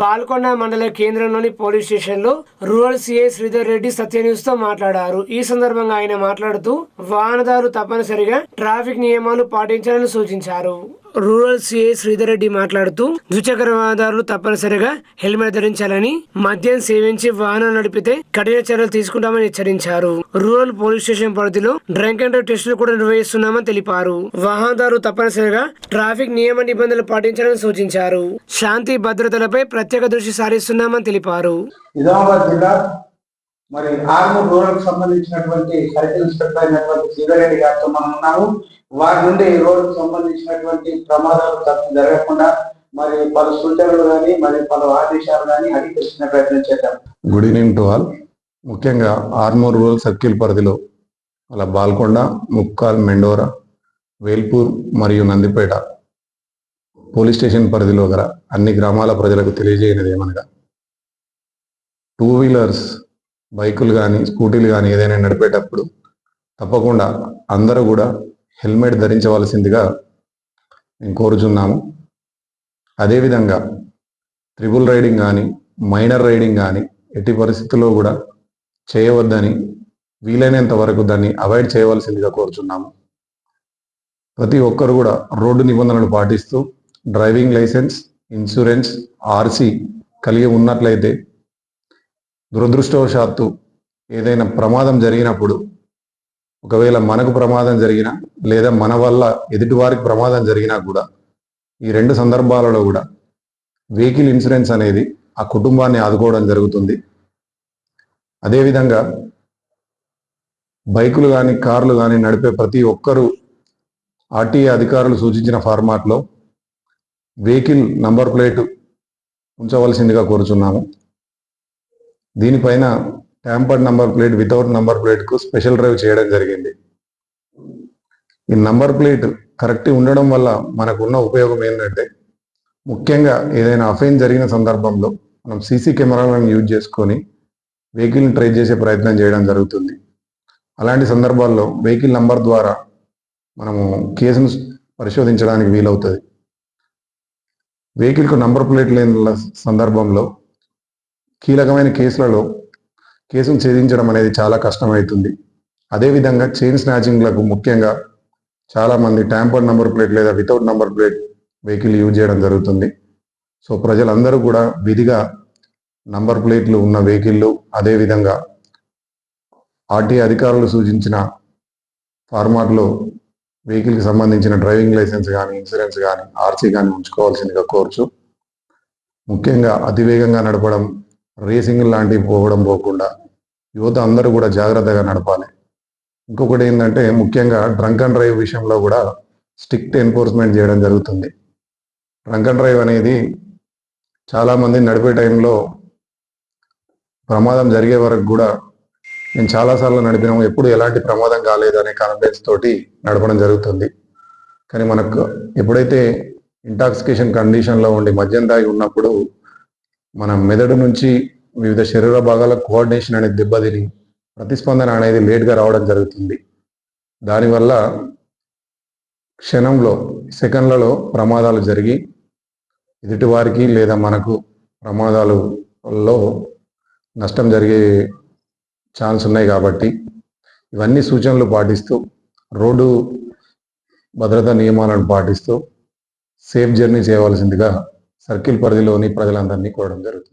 బాల్కొండ మండల కేంద్రంలోని పోలీస్ స్టేషన్లో రూరల్ సిఐ శ్రీధర్ రెడ్డి సత్యన్యూస్తో మాట్లాడారు. ఈ సందర్భంగా ఆయన మాట్లాడుతూ వాహనదారు తప్పనిసరిగా ట్రాఫిక్ నియమాలు పాటించాలని సూచించారు. రూరల్ సిఐ శ్రీధర్ రెడ్డి మాట్లాడుతూ ద్విచక్ర వాహనదారులు తప్పనిసరిగా హెల్మెట్ ధరించాలని మద్యం సేవించి వాహనం నడిపితే కఠిన చర్యలు తీసుకుంటామని హెచ్చరించారు. రూరల్ పోలీస్ స్టేషన్ పరిధిలో డ్రంక్ అండ్ డ్రైవ్ టెస్టులు కూడా నిర్వహిస్తున్నామని తెలిపారు. వాహనదారు తప్పనిసరిగా ట్రాఫిక్ నియమ నిబంధనలు పాటించాలని సూచించారు. శాంతి భద్రతలపై ప్రత్యేక దృష్టి సారిస్తున్నామని తెలిపారు. నిజామాబాద్ జిల్లా మరి ఆర్మూర్ రూరల్ సంబంధించినటువంటి సర్కిల్ ఇన్స్పెక్టర్ అయినటువంటి శ్రీధరెడ్డి గారితో మనం ఉన్నాము. వారి నుండి రోడ్ సంబంధించినటువంటి ప్రమాదాలు తప్పు జరగకుండా మరి పలు సూచనలు కానీ మరి పలు ఆదేశాలు కానీ అడిగి తెలుసుకునే ప్రయత్నం చేద్దాం. గుడ్ ఈవినింగ్ టు ఆల్ ముఖ్యంగా ఆర్మూర్ రూరల్ సర్కిల్ పరిధిలో అలా బాల్కొండ ముక్కాల్ మెండోరా వేల్పూర్ మరియు నందిపేట పోలీస్ స్టేషన్ పరిధిలో గల అన్ని గ్రామాల ప్రజలకు తెలియజేయనిది ఏమనగా. టూ వీలర్స్ బైకులు కానీ స్కూటీలు కానీ ఏదైనా నడిపేటప్పుడు తప్పకుండా అందరూ కూడా హెల్మెట్ ధరించవలసిందిగా మేము కోరుచున్నాము అదేవిధంగా త్రిబుల్ రైడింగ్ కానీ మైనర్ రైడింగ్ కానీ ఎట్టి పరిస్థితుల్లో కూడా చేయవద్దని వీలైనంత వరకు దాన్ని అవాయిడ్ చేయవలసిందిగా కోరుచున్నాము. ప్రతి ఒక్కరు కూడా రోడ్డు నిబంధనలు పాటిస్తూ డ్రైవింగ్ లైసెన్స్ ఇన్సూరెన్స్ ఆర్సీ కలిగి ఉన్నట్లయితే దురదృష్టవశాత్తు ఏదైనా ప్రమాదం జరిగినప్పుడు ఒకవేళ మనకు ప్రమాదం జరిగినా లేదా మన వల్ల ఎదుటివారికి ప్రమాదం జరిగినా కూడా ఈ రెండు సందర్భాలలో కూడా వెహికల్ ఇన్సూరెన్స్ అనేది ఆ కుటుంబాన్ని ఆదుకోవడం జరుగుతుంది. అదేవిధంగా బైకులు కానీ కార్లు కానీ నడిపే ప్రతి ఒక్కరూ ఆర్టీఏ అధికారులు సూచించిన ఫార్మాట్లో వెహికల్ నంబర్ ప్లేటు ఉంచవలసిందిగా కోరుచున్నాము. దీనిపైన tampered number plate without number ప్లేట్కు special drive చేయడం జరిగింది. ఈ నంబర్ ప్లేట్ కరెక్ట్ ఉండడం వల్ల మనకున్న ఉపయోగం ఏంటంటే ముఖ్యంగా ఏదైనా అఫైన్ జరిగిన సందర్భంలో మనం సీసీ కెమెరాలను యూజ్ చేసుకొని వెహికల్ని ట్రేస్ చేసే ప్రయత్నం చేయడం జరుగుతుంది. అలాంటి సందర్భాల్లో వెహికల్ నంబర్ ద్వారా మనము కేసును పరిశోధించడానికి వీలవుతుంది. వెహికల్కు నంబర్ ప్లేట్ లేని సందర్భంలో కీలకమైన కేసులలో కేసును ఛేదించడం అనేది చాలా కష్టమవుతుంది అదేవిధంగా చైన్ స్నాచింగ్లకు ముఖ్యంగా చాలామంది ట్యాంపర్ నంబర్ ప్లేట్ లేదా without number plate vehicle use చేయడం జరుగుతుంది. సో ప్రజలందరూ కూడా విధిగా నంబర్ ప్లేట్లు ఉన్న వెహికల్లు అదేవిధంగా ఆర్టీ అధికారులు సూచించిన ఫార్మాట్లో వెహికల్కి సంబంధించిన డ్రైవింగ్ లైసెన్స్ కానీ ఇన్సూరెన్స్ కానీ ఆర్సీ కానీ ఉంచుకోవాల్సిందిగా కోరుచు. ముఖ్యంగా అతివేగంగా నడపడం రేసింగ్ లాంటివి పోవడం పోకుండా యువత అందరూ కూడా జాగ్రత్తగా నడపాలి. ఇంకొకటి ఏంటంటే ముఖ్యంగా డ్రంక్ అండ్ డ్రైవ్ విషయంలో కూడా స్ట్రిక్ట్ ఎన్ఫోర్స్మెంట్ చేయడం జరుగుతుంది. డ్రంక్ అండ్ డ్రైవ్ అనేది చాలామంది నడిపే టైంలో ప్రమాదం జరిగే వరకు కూడా నేను చాలాసార్లు నడిపినాము. ఎప్పుడు ఎలాంటి ప్రమాదం కాలేదు అనే కాన్ఫిడెన్స్ తోటి నడపడం జరుగుతుంది. కానీ మనకు ఎప్పుడైతే ఇంటాక్సికేషన్ కండిషన్లో ఉండి మద్యం తాగి ఉన్నప్పుడు మన మెదడు నుంచి వివిధ శరీర భాగాల కోఆర్డినేషన్ అనేది దెబ్బతిని ప్రతిస్పందన అనేది లేట్గా రావడం జరుగుతుంది. దానివల్ల క్షణంలో సెకండ్లలో ప్రమాదాలు జరిగి ఎదుటివారికి లేదా మనకు ప్రమాదాలలో నష్టం జరిగే ఛాన్స్ ఉన్నాయి కాబట్టి ఇవన్నీ సూచనలు పాటిస్తూ రోడ్డు భద్రతా నియమాలను పాటిస్తూ సేఫ్ జర్నీ చేయవలసిందిగా సర్కిల్ పరిధిలోని ప్రజలందరినీ కోరడం జరుగుతుంది.